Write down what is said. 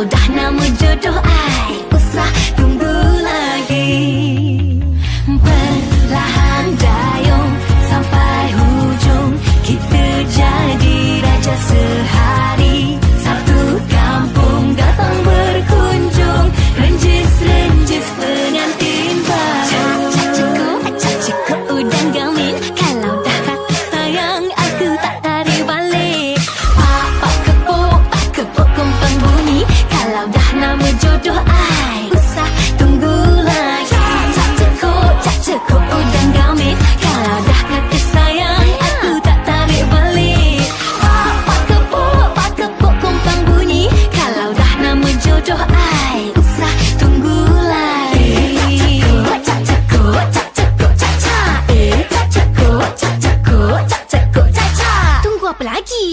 ودحنا Kalau dah nama jodoh ai Usah tunggu lagi. Cak cekuk, cak cekuk udang gamit. Kalau dah kata sayang Aku tak tarik balik. Pak, pak kepuk, pak kepuk kumpang bunyi. Kalau dah nama jodoh ai Usah tunggu lagi. Cak cekuk, cak cekuk, cak cekuk, cak cekuk Cak cekuk, cak cekuk, cak cekuk, cak. Cekuk Tunggu apa lagi?